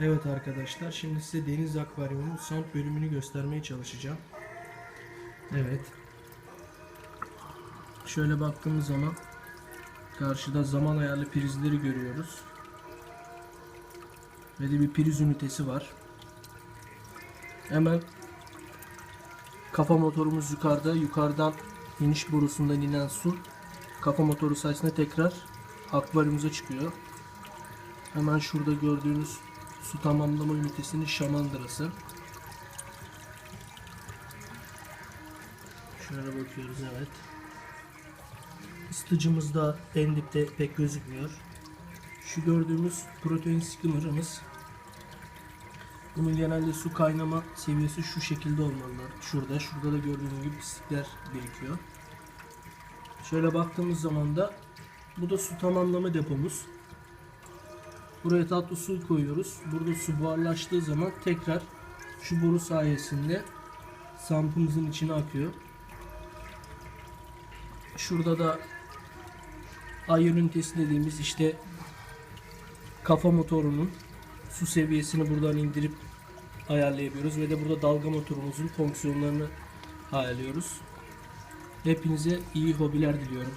Evet arkadaşlar şimdi size deniz akvaryumunun sound bölümünü göstermeye çalışacağım. Evet. Şöyle baktığımız zaman karşıda zaman ayarlı prizleri görüyoruz. Ve de bir priz ünitesi var. Hemen kafa motorumuz yukarıda. Yukarıdan iniş borusundan inen su kafa motoru sayesinde tekrar akvaryumuza çıkıyor. Hemen şurada gördüğünüz su tamamlama ünitesinin şamandırası. Şöyle bakıyoruz evet. Isıtıcımız da en dipte pek gözükmüyor. Şu gördüğümüz protein skimmer'ımız. Bunun genelde su kaynama seviyesi şu şekilde olmalılar. Şurada, şurada da gördüğünüz gibi pislikler birikiyor. Şöyle baktığımız zaman da bu da su tamamlama depomuz. Buraya tatlı su koyuyoruz. Burada su buharlaştığı zaman tekrar şu boru sayesinde sampımızın içine akıyor. Şurada da ayır ünitesi dediğimiz işte kafa motorunun su seviyesini buradan indirip ayarlayabiliyoruz ve de burada dalga motorumuzun fonksiyonlarını ayarlıyoruz. Hepinize iyi hobiler diliyorum.